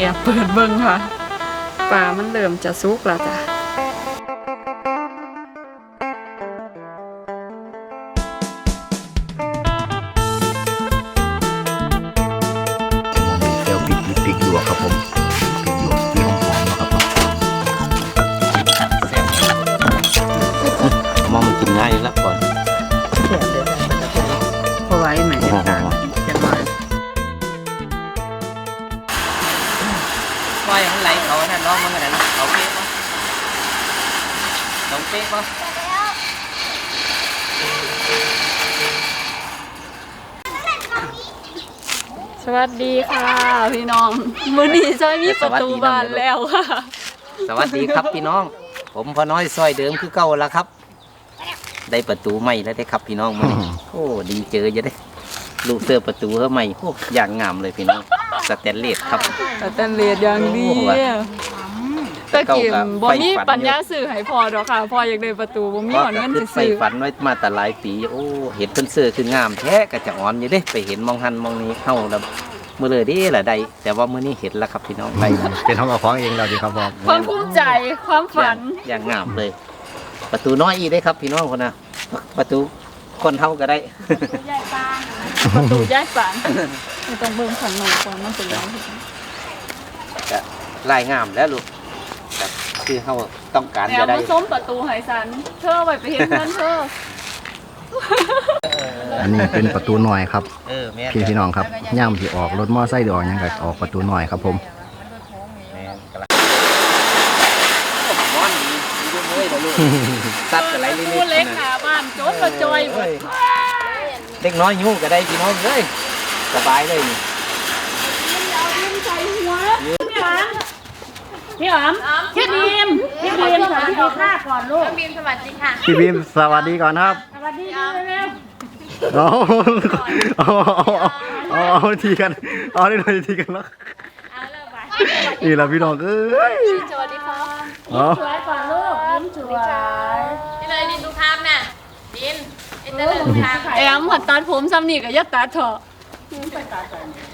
แอบเปิดเบิ่งค่ะปลามันเริ่มจะสุกแล้วจ้ะ วัสดีค่ะ พี่น้องมื้อนี้จอยมีประตูบ้านแล้วค่ะ สวัสดีครับพี่น้อง ผมพอน้อยซอยเดิมคือเก่าแล้วครับ ได้ประตูใหม่แล้วได้ครับพี่น้องมาโอ้ดีเจอจะได้ลูกเสื้อประตูเขาใหม่โอ้อย่างงามเลยพี่น้องสแตนเลสครับแต่ตันเลียดอย่างดี โอ้โหตะกี้บ่มีไฟฝันอยู่ปัญญาซื้อให้พอดอกค่ะพออยากได้ประตูบ่มีหอนเงินคืสิอไฟซื้อฝันไว้มาแต่หลายปี โอ้เห็นเพิ่นเสื้อคืองามแท้ก็จะอ่อนอยู่เด้ไปเห็นมองหันมองนี้เข้าแล้วมือเลยเดิละใดแต่ว่ามื้อนี้เห็นแล้วครับพี่น้องไปเป็นของเราของเองเราดีครับผมความภูมิใจความฝันอย่างงามเลย ประตูน้อยอีกได้ครับพี่น้องคนนะประตูคนเท่าก็ได้ ประตูย้ายฝันไม่ต้องเบิ่งข้างนอกก่อนมันเป็นยังไงลายงามแล้วลูกแบบ ที่เขาต้องการแนจะวได้ มาส้มประตูให้สัน เธอไว้ไปเฮ็ดเงินเธออันนี้เป็นประตูหน่อยครับ เออแม่นพี่พี่น้องครับย่ามที่ออกรถมอไซค์หรือออกหยังก็ออกประตูหน่อยครับ ผมแม่นกำลังม้อนมีมีด้วยเลยเดี๋ยวลูกสัตว์อะไรประเล็ตูกๆเล็กนั่นหน่ะน้าบ้านโจนมาจอยหมดเด็กน้อยยุ่งก็ได้พี่น้องเลยสบายเลยนี่ เอาดินใส่หัว พี่อ๋อมพี่อ๋อมพี่บีมพี่บีมสวัสดีค่ะก่อนลูกบีมสวัสดีค่ะพี่บีมสวัสดีก่อนครับสวัสดีเร็วเอาเอาเอาเอาเอาทีกันเอาได้เลยทีกันแล้วเอาเริ่มไปนี่แหละพี่น้องเอ้ยสวัสดีค่ะเอาสวยก่อนลูกยิ้มสวยนี่เลยดินดูภาพน่ะดินไอ้เจริญดูภาพแอมหัดตัดผมซ้ำนี่กับยัดตัดเถอะส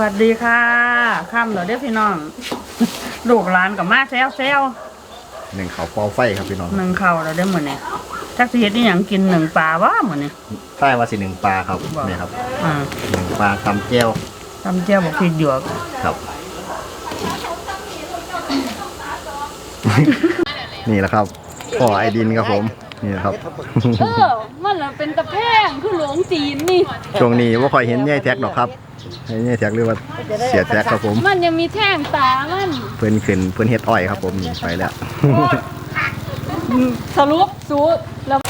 วัสดีค่ะข้ามเหรอเด้อพี่น้องลูกหลานกับมาแซวแซวหนึ่งเขาปอไฟครับพี่น้องหนึ่งเข่าเราได้หมดเนี่ยจักสิเฮ็ดนี่ยังกินหนึ่งปลาว่าหมดเนี่ยใต้ว่าสิหนึ่งปลาครับนี่ครับอ่าหนึ่งปลาตำแก้วตำเจียวบอกพริกหยวกครับ นี่แหละครับพ่อไอดินครับผม นี่แหละครับ เออ มันน่ะเป็นตะแพงคือหลวงจีนนี่ ช่วงนี้ว่าคอยเห็นแย่แท็กหรอกครับเห็นแย่แท็กหรือว่าเสียแท็กครับผม มันยังมีแท่งตามันเพื่อนขึ้นเพื่อนเฮ็ดอ้อยครับ ผมนี่ไปแล้ว สรุปสูตรแล้ว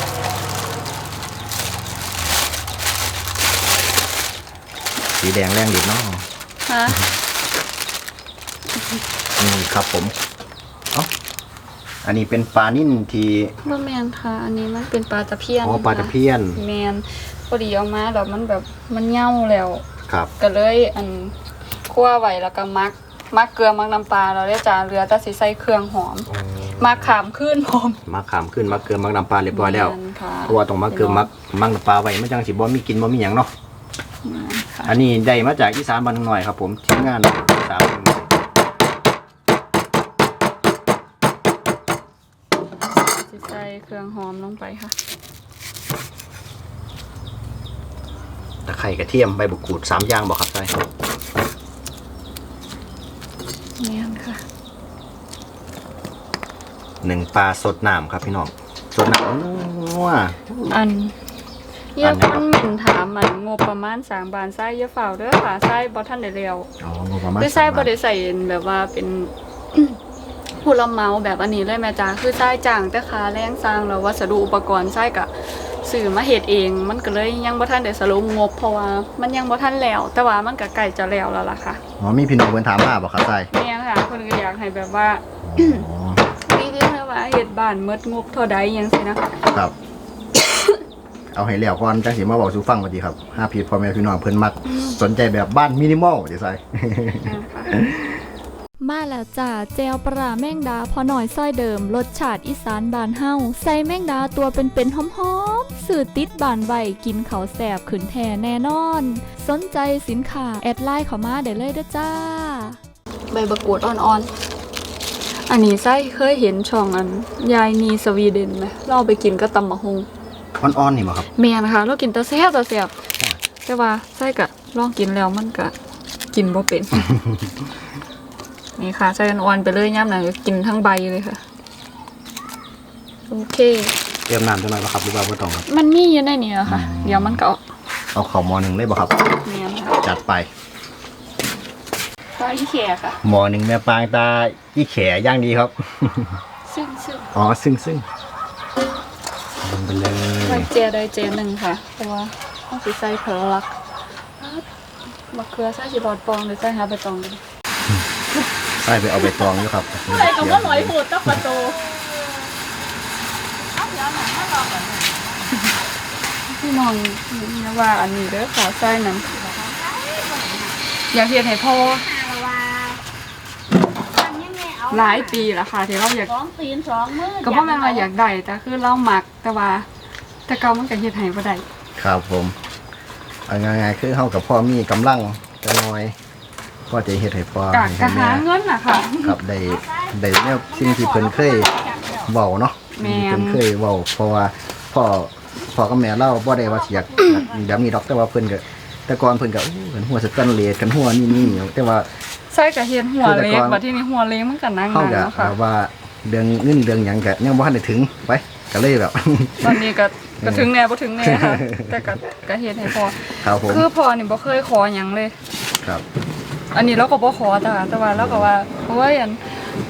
สีแดงแรงดิดเนาะฮะ นี่ครับผมเอ้า อันนี้เป็นปลานิ่นที่บ่แมนค่ะ อันนี้มันเป็นปลาตะเพียนอ๋อปลาตะเพียน แมนพอดีเอามาแล้วมันแบบมันเหง่าแล้ว ครับ ก็เลยอันคั่วไว้แล้วก็มักมักเกลือมักน้ำปลาเราได้จานเรือแต่สิใส่เครื่องหอมมักขามขึ้นหอมมาขามขึ้นมาเกลือมักน้ำปลาเรียบร้อยแล้วม่นค่ะเพราะว่าต้องมาเกลือมักมักน้ำปลาไว้มันจังสิบ่มีกินบ่มีหยังเนาะแม่นค่ะอันนี้ได้มาจากอีสานบ้านหน่อยครับ ผมทีมงานอีสานบ้านหน่อย สิใส่ เครื่องหอมลงไปค่ะตะไคร้กระเทียมใบบุกกูดสามอย่างบอกครับใช่แม่นค่ะหนึ่งปลาสดน้ำครับพี่น้องสดน้ำนัว อันเยอัอะนไหนคครับนหมิ่นถามมันงบประมาณสามบานไส้เยอะเฝ้าเด้อค่ะไส้บ่ทันได้เร็วอ๋องบประมาณคือไส้สามบ่บาทได้ใส่แบบว่าเป็น ผู้รับเหมาแบบอันนี้เลยแม่จ้าคือไส้จ้างแต่ค่าแรงสร้างแล้ววัสดุอุปกรณ์ไส้ก็ซื้อมาเฮ็ดเอง มันก็เลยยังบ่ทันได้สรุปงบเพราะว่ามันยังบ่ทันแล้ว แต่ว่ามันก็ใกล้จะแล้วแล้วล่ะค่ะอ๋อมีพี่น้องเพิ่นถามมาบอกครับใช่แม่นค่ะเพิ่นก็อยากให้แบบว่าอ๋อมีคือให้ว่าเฮ็ดบ้านหมดงบเท่าใดจังซี่นะคะครับ เอาให้แล้วก่อนจังสิมาบอกสู่ฟังพอดีครับห้าพีพ่อแม่พี่น้องเพิ่นมักสนใจแบบบ้านมินิมอลเดี๋ยวใส่ มาแล้วจ้าเจลปลาแมงดาพอหน่อยซ้อยเดิมรสชาติอีสานบานเฮาใส่แมงดาตัวเป็นๆหอมๆสื่อติดบานไววกินเขาวแสบขืนแท่แน่นอน สนใจสินค้าแอดไลน์เข้ามาได้เลยเด้อจ้า ใบบักกูดอ่อนๆ อันนี้ไส้เคยเห็นช่องอัน ยายนีสวีเดนไหมเราเอาไปกินก็ตำมะฮงอ่อนๆนี่บ่ครับเมียนะคะเรากินแตะแซ่บแตะแซ่บแต่ว่าไส้กะลองกินแล้วมันกะกินบ่เป็น นี่ค่ะไส้อ่อนๆไปเลยย่ำไหนกินทั้งใบเลยค่ะ โอเค เตรียมน้ำจังหน่อยบ่ครับหรือว่าบ่ต้องครับ มันมีอยู่ในนี้อะค่ะ เดี๋ยวมันก็เอาข้าวหม้อหนึงเลยบ่ครับเมียนค่ะจัดไปปลาอีแขกค่ะหม้อหนึงแม่ปางตาอีแขย่างดีครับ ซึ่งซึ่งอ๋อซึ่งซึ่งลงไปเลยใส่เจได้เจหนึ่งค่ะเพราะว่าต้องสิใส่เพลลักมะเขือใส่สิบอดปองหรือใส่หาใบตองกัน ใส่ไปเอาใบตองอยู่ครับใส่กับว่าหอยหูดตักประตูพี่น้องอย่าว่าอันนี้เด้อขอใส่น้ำอยากเห็นให้พ่อหลายปีแล้วค่ะ ที่เราอยากสองตีนสองมือก็เพราะมันว่าอยากได้แต่คือเราหมักแต่ว่า แต่เก่ามันก็เฮ็ดให้บ่ได้ครับผมเอาง่ายๆคือเฮากับพ่อมีกำลังจะน้อย พ่อจะเฮ็ดให้พ่อกะกะหาเงินน่ะค่ะ ครับได้ได้แนวสิ่งที่เพิ่นเคยเว้าเนาะแม่นที่เพิ่นเคยเว้าเพราะว่าพ่อพ่อกับแม่เล่าบ่ได้ว่าสิอยากอยากแบบนี้ดอกแต่ว่าเพิ่นก็แต่ก่อนเพิ่นก็อู้เพิ่นหัวสแตนเลสกันหัวนี่นี่แต่ว่าใส่กะเฮ็ดหัวเล็กคือแต่ก่อนบัดทีนี้หัวเล็กมันก็นั่งเฮาๆก็เนาะค่ะว่าเรื่องเงินเรื่องหยังก็ยังบ่ทันได้ถึงไปก็เลยแบบ ตอนนี้ก็ก็ถึงแน่บ่ถึงแน่ค่ะ แต่ก็ก็เฮ็ดให้พอ ครับผมคือพอนี่บ่เคยขอหยังเลย ครับ อันนี้เราก็บ่ขอแต่ว่าแต่ว่าเราก็ว่าโอ้ยอัน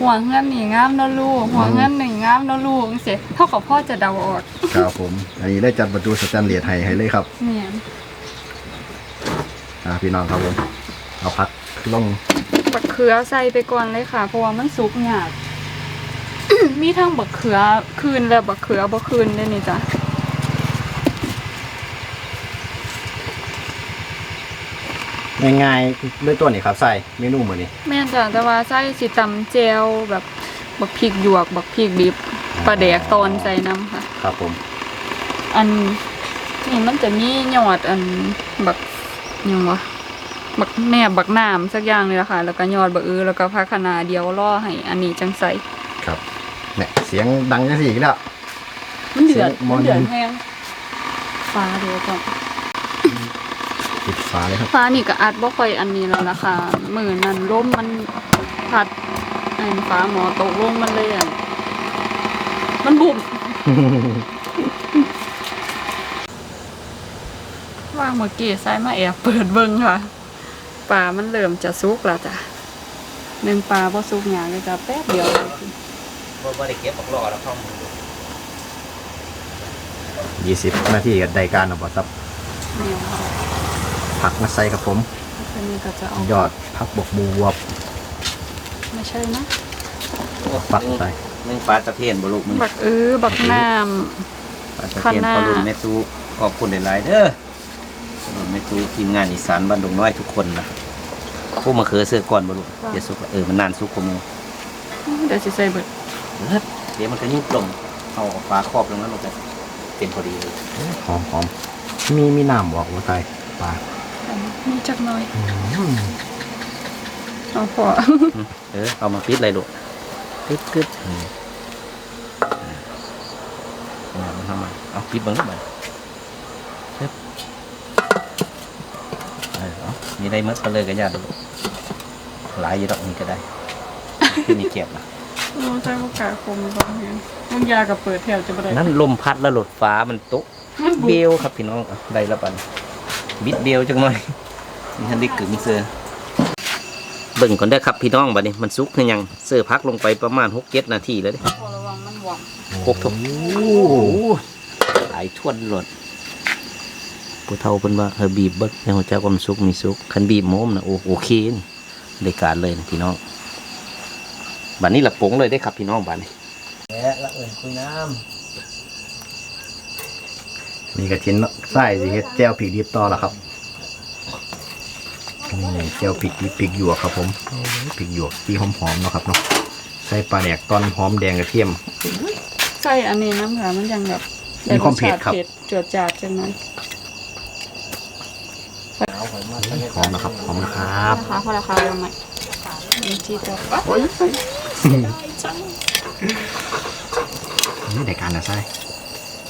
หัวเงินนี่งามเนาะลูกหัวเงินนี่งามเนาะลูกจังซี่เท่ากับพ่อจะเดาออกครับผม อันนี้ได้จัดประตูสแตนเลสให้ให้เลยครับเนี่ยอ่าพี่น้องครับผม เอาพักลงบักเขือใส่ไปก่อนเลยค่ะ เพราะว่ามันสุกยาก มีทั้งบักเขือคืนและบักเขือบ่คืนได้นี่จ้ะ ง่ายๆด้วยตัวนี้ครับใส่เมนูมื้อนี้แม่นจ้ะแต่ว่าใส่สิตำแจวแบบบักพริกหยวก บักพริกดิบปลาแดกตอนใส่น้ำค่ะ ครับผม อันนี่มันจะมียอดอันบักหยังวะบักแหนบบักน้ำสักอย่างเลยละค่ะ แล้วก็ยอดบักอือแล้วก็ผักคะน้าเดียวล่อให้ อันนี้จังใส่ครับเนี่ยเสียงดังจังซี่อีกแล้ว มันเดือดเสียงมมัอนนเดือดแห้งฟ้าเดียวก่อน ปิดฝาเลยครับ ฟ้านี่ก็อัดบ่ค่อยอันนี้แล้วนะคะมือนั้นร่มมันพัดอันฟ้าหมอตกลงมันเลยอะมันบุบ ว่างเมื่อกี้ใส่มาแอบเปิดเบิ่งค่ะปลามันเริ่มจะสุกแล้วจ้ะหนึ่งปลาบ่สุกหยางเลยจ้ะแป๊บเดียวเลยบ่บ่ได้เก็บออกรอแล้วเข้ามือ20นาทีก็ได้การเอาบ่ซับ เนี่ยค่ะ ผักมาใส่ครับผมอันนี้ก็จะเอายอดผักบกบวบไม่ใช่นะปักใส่นึ่งปลาตะเพียนบ่ลูกมึงบักอื้อบักน้ำปลาตะเพียนข้างหน้าพอรุ่นแม่ตู้ขอบคุณหลายๆเด้อพอรุ่นแม่ตู้ทีมงานอีสานบ้านดงน้อยทุกคนนะผู้มาเขือเสื้อก่อนบ่ลูกเดี๋ยวสุกเออมันนานสุกกว่าหมูเดี๋ยวสิใส่เบิดเอิ้นเดี๋ยวมันก็ยิ่งกลมเอาฝาครอบลงนั้นลงไปเต็มพอดีเลยหอมหอมมีมีน้ำบอกว่าใส่ปลา มีจักหน่อยเอาพอเออเอามาปิดเลยลูกกึดกึดอืมเอามาทำมาเอาปิดเบังเข้าไปเฮ้ยเออเอามีได้มัดไปเลยกันญาติลูกหลายอยู่ดอกนี้ก็ได้ที่มีเก็บนะเราใช้โอกาสคมบางเห็นมันยากับเปิดแถวจะบ่ได้นั่นลมพัดแล้วหลดฟ้ามันตกมันบุเบบลครับพี่น้องเอาได้แล้วปัน บิดเบลจังหน่อยมีทันได้กึ่งเสือเบิ่งก่อนได้อครับพี่น้องบัดนี้มันสุกหรือยังเสื้อพักลงไปประมาณหกเจ็ดนาทีแล้วเด้พอระวังมันหวังหกทุกหลายทวนหลดผู้เฒ่าเป็นว่าเฮอบีบเบิกในหัวใจความนสุกมีสุกคันบีบโม้มนะโอโอเคนี่ได้การเลยนะพี่น้องบัดนี้ละปงเลยได้อครับพี่น้องบัดนี้และละเอิญคุยน้ำ นี่กระทินไส้สิเฮ็ดแจ่วพริกดิบต่อแล้วครับนี่แจ่วพริกดิบพริกหยวกครับ ผมโอ้ยพริกหยวกที่หอมๆเนาะครับเนาะใส่ปลาแดกตอนหอมแดงกระเทียม ใส่อันนี้น้ำค่ะมันยังแบบมีความเผ็ดครับเผ็ดจวดจาดจังนั้นหอมนะครับหอมนะครับนะคะพอราคาลงไหมมีจีตัวปั๊บโอ้ยนี่ในการนะใช่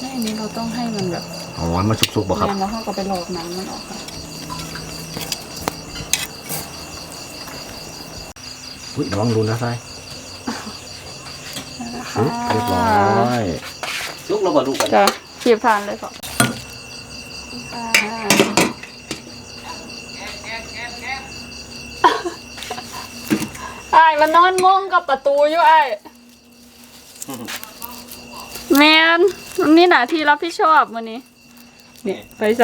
ในนี้เราต้องให้มันแบบ อ๋อมันสุกๆบ่ครับแม่นแล้วเขาก็ไปหลอกหนังมันออกค่ะอุ้ยระวังรุนนะใช่นั่นแหละอุ๊ค่ะยเรียบร้อยลูกเราบ่ลูกกันจะขีบทานเลยค่ะไอ้ายมันนอนงงกับประตูอยู่ไอ้ายแมนมันมีหน้าที่รับผิดชอบวันนี้ เนี่ยไปจ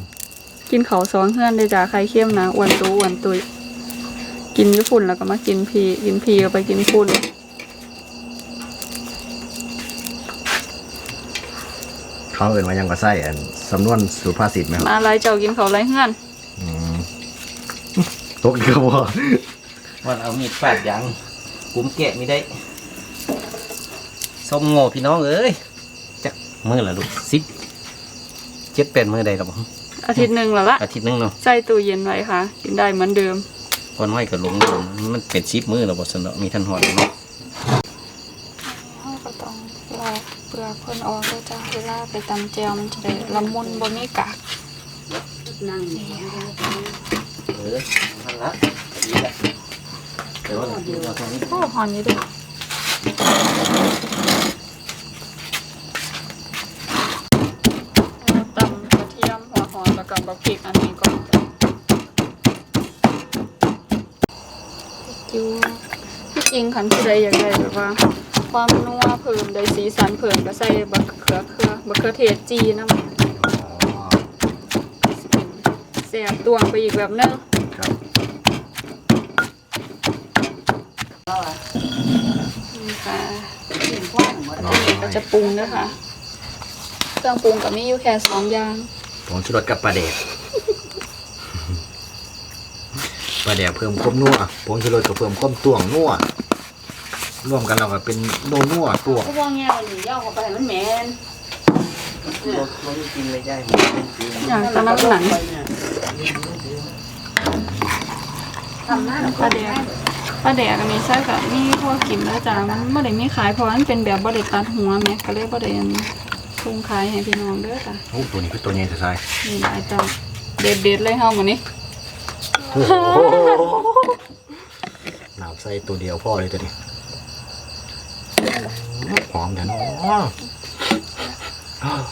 ำกินเขาวสองเพื่อนเลยจ้าใครเข้มนะอ้วนตูอ้วนตุยกินญี่ปุ่นแล้วก็มากินพีกินพีก็ไปกินฝุ่นเขาเอ่นมายังก็ใส่อันสำนวนสุภาษิตไหมครับมาอะไรเจ้ากินเขาวไรเฮือนอืมตกอีกแล้วบ่วันเอามีดฟาดยางกุมแกะไม่ได้ส้มโง่พี่น้องเอ้ยจักมือละลูกสิบ เจ็ดแปดมือใดหรอบ่อาทิตย์หนึ่งแล้วละอาทิตย์หนึงเนาะใส่ตู้เย็นไว้ค่ะ กินได้เหมือนเดิมพอน้อยก็ลงลงมันเป็นชิปมือเราบ่สนเนาะมีท่านหอดเนาะเราก็ต้องลอกเปลือกเพิ่นออกด้วยจ้าเวลาไปตำแจวมันจะได้ละมุนบ่มีกากเออนั่นละดีละเดี๋ยวเราเราตรงนี้โอ้หอนอยู่เด้วยตำกระเทียมหัวหอมแล้วก็บักพริกอันนี้ก่อนจ้ะจิ้วที่จ ริงคันผู้ใดอยากได้แบบว่า ความนัวเพิ่มได้สีสันเพิ่มก็ใส่บักเขือเขือบักเขือเทศจีน้ำเสียบตวงไปอีกแบบนึงครับนี่ค่ะอันนี้ก็จะปรุงด้วยค่ะเครื่องปรุงก็มีอยู่แค่สองอย่างผงชูรสกับปลาแดกปลาแดกเพิ่มความนัวผงชูรสก็เพิ่มความตวงนัว รวมกันเราก็เป็นโนนัวตวงก็ว่าแง่วันนี้ย่อเข้าไปให้มันแมนเราเรากินไม่ได้หมดอย่างตะน้ำหนังทำหน้าปลาแดกปลาแดกอันนี้ใช่กับนี่พวกกินแล้วจ้ามันไม่ได้มีขายเพราะว่ามันเป็นแบบบริตัดหัวแม่ก็เลยบริเวณปรุงขายให้พี่น้องเด้อจ้ะโอ้ตัวนี้คือตัวใหญ่จะใช่นี่หลายจ้าเด็ดเด็ดๆเลยเฮามื้อนี้โอ้โหหนาวใส่ตัวเดียวพ่อเลยตัวนี้ หอมแต่เนาะ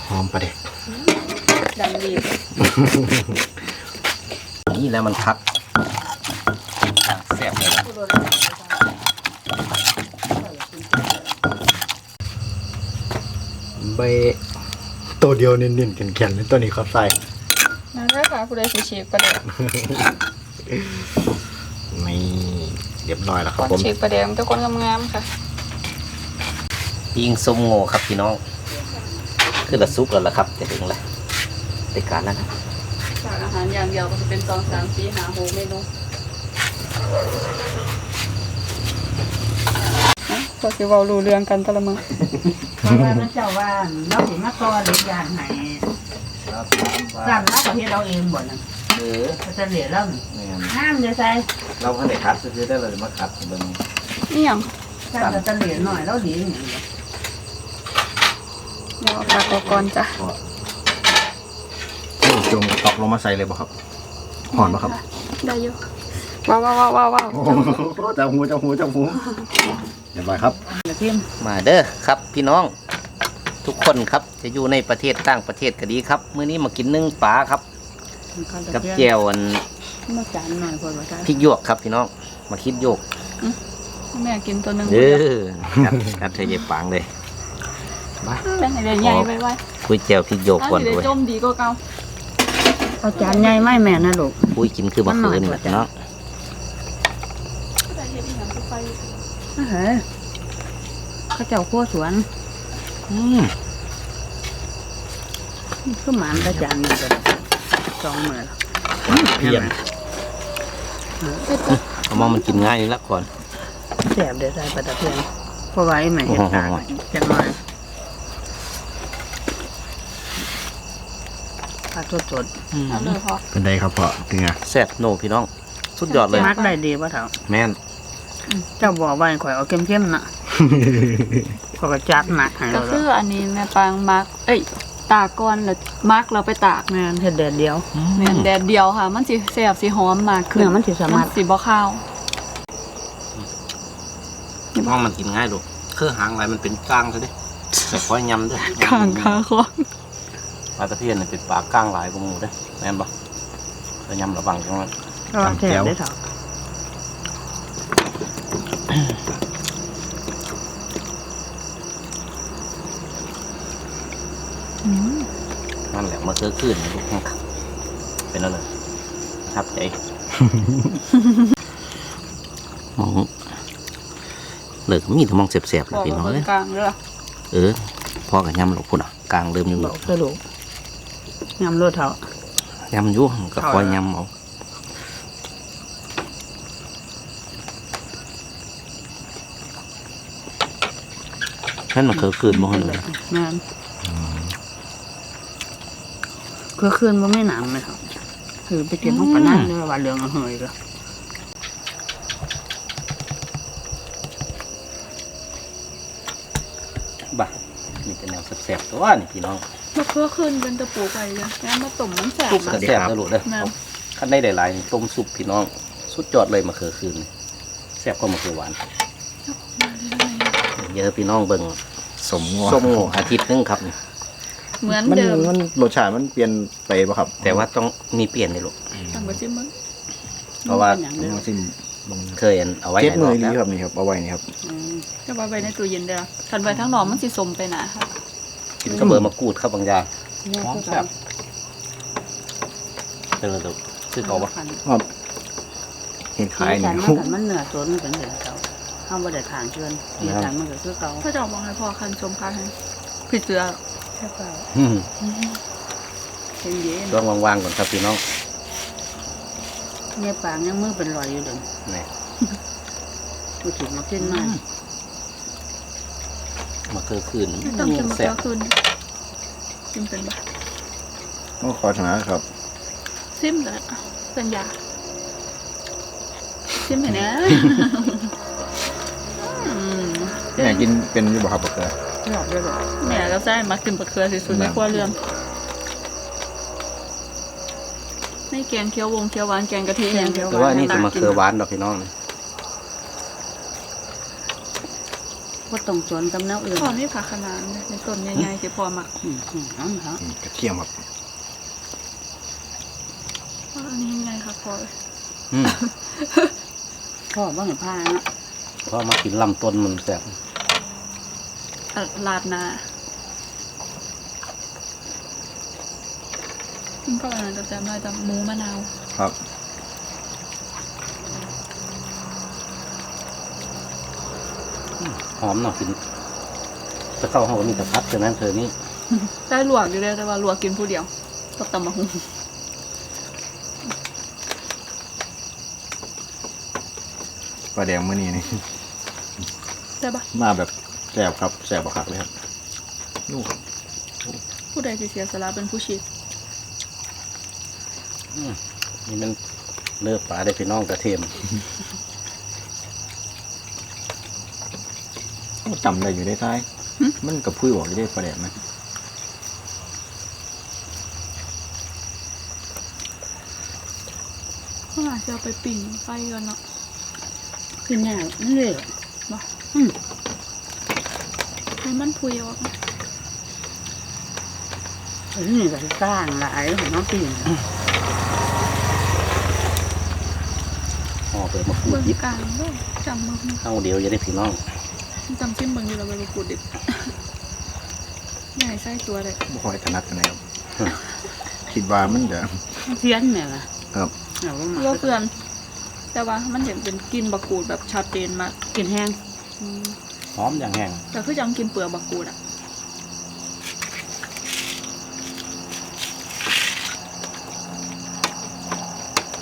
หอมปลาแดกดังดีนี่แล้วมันคักแซ่บเลยล่ะใบตัวเดียวเน้นๆแข็งๆเลยตัวนี้ครับใส่นะเด้อค่ะผู้ใดสิฉีกปลาแดกนี่เรียบร้อยแล้วคก่รัอบนผมฉีกปลาแดกทุกคนงามๆค่ะ ปิงส้มโง่ครับพี่น้องคือละซุปแล้วล่ะครับจะถึงละได้การแล้วนะจากอาหารอย่างเดียวก็จะเป็นสองสามสี่ห้าหกเมนูพอสิเว้ารู้เรื่องกันแตะละมึงเพราะว่ามันเจ้าว่าเราสิมาต่อหรืออย่างไหนสั่งเราก็เฮ็ดเราเองบ่น่ะเออก็จะเหลือเรานี่แม่นห้ามจะใส่เราเพิ่งได้คัดซื้อได้เลยมาคัดเบิ่งนี่หยังสั่งก็จะเหลือหน่อยเราดีนี่เดี๋ยวเอาผักออกก่อนจ้ะโอ้จงตอกลงมาใส่เลยบ่ครับหอนบ่ครับได้อยู่ว้าวว้าวว้าวว้าวโอ้โหจับหูจับหูจับหูเรียบร้อยครับกระเทียมมาเด้อครับ พี่น้อง ทุกคนครับจะอยู่ในประเทศต่างประเทศก็ดีครับมื้อนี้มากินนึ่งปลาครับ กับแจ่วอันมาจานหน่อยพอว่าใช่พริกหยวกครับพี่น้อง มาคิดหยวกแม่กินตัวหนึ่งเออกัดกัดเธอเย็บปางเลย แป้งให้ได้ใหญ่ไว้ไว้คุยแจ่วพริกหยวกถ้าก่อนสิได้ด้วยจมดีก็เก่าเอาจานใหญ่ไหม่แม่นะลูกคุยกินคือมาคืนนี่แหละพี่น้องได้เฮ็ดอีหยังคือไปเฮ้ยเขาเจ้าขั้วสวนอืมคือหมานกระจานนี่ก็สองมื้อละเพียนเอามามันกินง่ายนี่ละก่อนแซ่บเด้อใส่ปลาตะเพียนเพราะว่าไอ้แม่เฮ็ดตากจังหน่อย ผักสดเอาเลยพอเป็นไดครับพ่อเป็นไงแซ่บโนพี่น้อง สุดยอดเลย มักได้ดีป่ะเถาแม่นเจ้าบอกว่าให้ข่อยเอาเข้มๆน่ะข่อยก็จัดหนักให้ก็เราคืออันนี้แม่ปางมัก เอ้ยตากก่อนแล้วมักเราไปตากแม่นเฮ็ดแดดเดียว แม่นแดดเดียวค่ะ มันสิแซ่บสิหอมมากขึ้นเนื้อมันสิสามารถ นสิบ่ข้าวห้องมันกินง่ายลูกคือหางอะไรมันเป็นก้างซะดิแต่คอยยำด้วยข้างขาคอ ปลาตะเพียนเนี่ยเป็นปลาก้างหลายกว่าหมูเด้อแม่นบ่เคยยำระวังจังเลย ก็แซ่บได้เถานั่นแหละมาเจอขึ้นลูกเป็นอะไรทับใจ มองเหลือมีแต่มองเสียบๆเลบยอกพี่น้องว่าเอ้ยกลางเด้อเออพ่อกับยำลูกพุ่นอะกลางเริ่มอยู่บอกสรุป ยำรสเถายำอยู่ก็คอยยำเอานั่นมันคือคืนมองเลยแม่นคือคืนบ่ไม่หนำไหมครับคือไปเก็บห้องปะนั่นเลยว่าเรื่องเอาเหยเลยบ้ามีแต่แนวแสบๆตัวนี่พี่น้อง มะเขือขึ้นเป็นตะปูไปเลยแม่มาต้มมันแซ่บซุปมาก็กแซ่บนะลูกเด้อแม่นขั้นได้หลายๆนี่ต้มซุปพี่น้อง สุดยอดเลยมะเขือคืนนี่แซ่บกว่ามะเขือหวานเยอะพี่น้องเบิ่งสมงัวส้มโง่อาทิตย์หนึงครับนี่เหมือนมันเดิมมันรสชาติมันเปลี่ยนไปป่ะครับแต่ว่าต้องมีเปลี่ยนเลยลูกตั้งบ่ซิมึงเพราะว่าอย่างเดียวมันสิเคยเอาไว้เจ็ดในมืรออบดีแล้วครับนี่ครับเอาไว้นี่ครับ อืมจะว่าไว้ในตู้เย็นเด้อคันไว้ทั้งหนอมมันสิสมไปหนาค่ะ กินกับเบอร์มะกรูดครับบางอย่างเนี่ยหอมคือแซ่บเออเดี๋ยวซื้อเขาปะขันเห็นสีขายสันี่นมันขันมันเหนือตัวมันเป็นเหนือเก่าข้าวบ่ได้ทางเชิญสีสันมันก็คือเก่าถ้าจะเอาบอกให้พ่อคันชมค่ะให้ผิดเสือแค่เก่าอืมเป็นเย็นช่วงว่างๆก่อนครับพี่น้องเนี่ยปางยังมือเป็นรอยอยู่เดิมนี่กูถูกมาขึ้นมา มะเขือคืนต้องกินมะแซ่เขือบคืนกินเป็นบ่โอ้ขอถนาครับ ซิมเลยเป็นยาซิมเห็นไหมอืมแม่กินเป็นอยู่บ่ครับบ่เกลือหลอกด้วยหรอแม่ก็ใช่มากินปลาเคือที่สุดในครัวเรือนในแกงเขียววงเขียวหวานแกงกะทิอย่างเดียวแต่ว่านี่จะมะเขือหวานดอกพี่น้องนี่ ก็ต้องสวนกับแนวอื่นพ่อนี่ผักขนาดในต้นใหญ่ๆที่พ่อมักอืมอืมอืมฮะอืมกระเทียมครับอันนี้ยังไงคะพ่ออืมพ่อบ้างหรือผ้านะเพราะมากินลำต้นมันแซ่บอะลาดนามันก็อาจจะแจมได้แต่หมูมะนาวครับ หอมเนาะกินจะเข้าห้องมีแต่พัดฉะนั้นเธอนี่ได้ลวกอยู่เลยแต่ว่าลวกกินผู้เดียวกับตำมะฮุงปลาแดงมื้อนี้นี่ได้ปะมาแบบแซ่บครับแซ่บบักคักเลยครับนู่ครับผู้ใดที่เสียสละเป็นผู้ชีพนี่มันเนื้อปลาได้พี่น้องกระเทียม โอ้ จำได้อยู่ได้ท้าย มันกับพุ้ยบอกอยู่ได้ปลาแดงไหมเมื่อไหร่จะเอาไปปิ่งไฟกันเนาะขึ้นยากนั่นเลยให้มันพุยออกมาอันนี้ก็สร้างหลายของน้องปีนห่อเปิดมะกรูเบิ่ดงยิบกลางด้วยจำมึงเข้าเดียวจะได้พี่น้อง จำซิมเบิ่งอยู่แล้วไปกูดดิบใหญ่ไส้ตัวเลยบ่ค่อยถนัดกันนะครับ คิดว่ามันจะเพี้ยนเนี่ยล่ะครับเอาว่ามาโลเพื่อนแต่ว่ามันเห็นเป็นกลินบักกูดแบบชัดเจนมากกินแห้งอืมหอมอย่างแห้งแต่คือจังกินเปลือกบักกูดอะ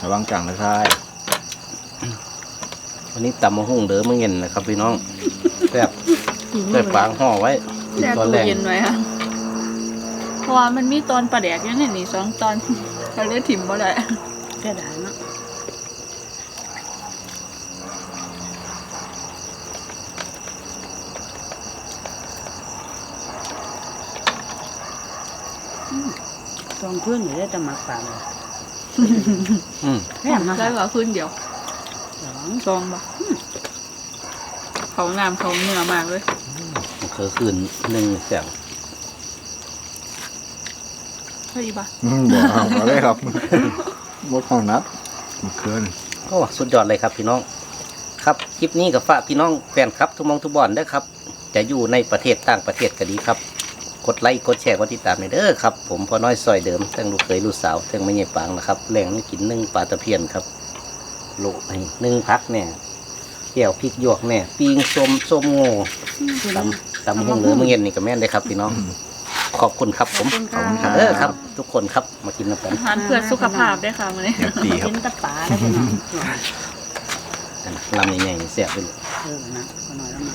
ระวังจังเลยท้ายวันนี้ตำมะฮุ่งเด้อมึงเห็นนะครับพี่น้อง แซบแส่ฝางห่อไว้แช่ตอนตู้แรกเย็นไว้ค่ะเพราะว่ามันมีตอนปลาแดกอย่นี่นี่สองตอนเราเลยถิ่มบ่ได้กระดาษเนาะตองขึ้นอยู่ได้แต่มักปลาเอืมแค่ไหมักได้บ่ขึ้นเดียวสอง สองบ่ เขาน้ำเขาเนื้อมากเลยมันคือคืนหนึ่งแซ่บเฮ้ยปะอืมบ่เอาเอาเลยครับหมดของนัดเมื่อคืนโอ้สุดยอดเลยครับพี่น้อง ครับคลิปนี้กับฝากพี่น้องแฟนครับทุกหมองทุกบอนเด้อครับ จะอยู่ในประเทศต่างประเทศก็ดีครับ กดไลค์กดแชร์กดติดตามในอยเด้อครับ ผมพอน้อยซอยเดิมทั้งลูกเคยลูกสาวทั้งไม่ใหญ่ปางนะครับแหล่งนี่กินนึ่งปลาตะเพียนครับโลไอ้นึ่งพักเนี่ยเกี่ยวพริกหยวกเนี่ยปิ้งส้มส้มโง่ตำตำหงเหลือมึงเย็นนี่ก็แม่นเลยครับพี่น้อง ขอบคุณครับผมขอบคุณค่ะเออครับ ทุกคนครับมากินน้ำกันอาหารเพื่อสุขภาพด้วยค่ะวันนี้อยากตีครับ กินแตะปลาแล้วพี่น้องลำใหญ่ๆนี่แซ่บไปเลยเออนะพอหน่อยแล้วมา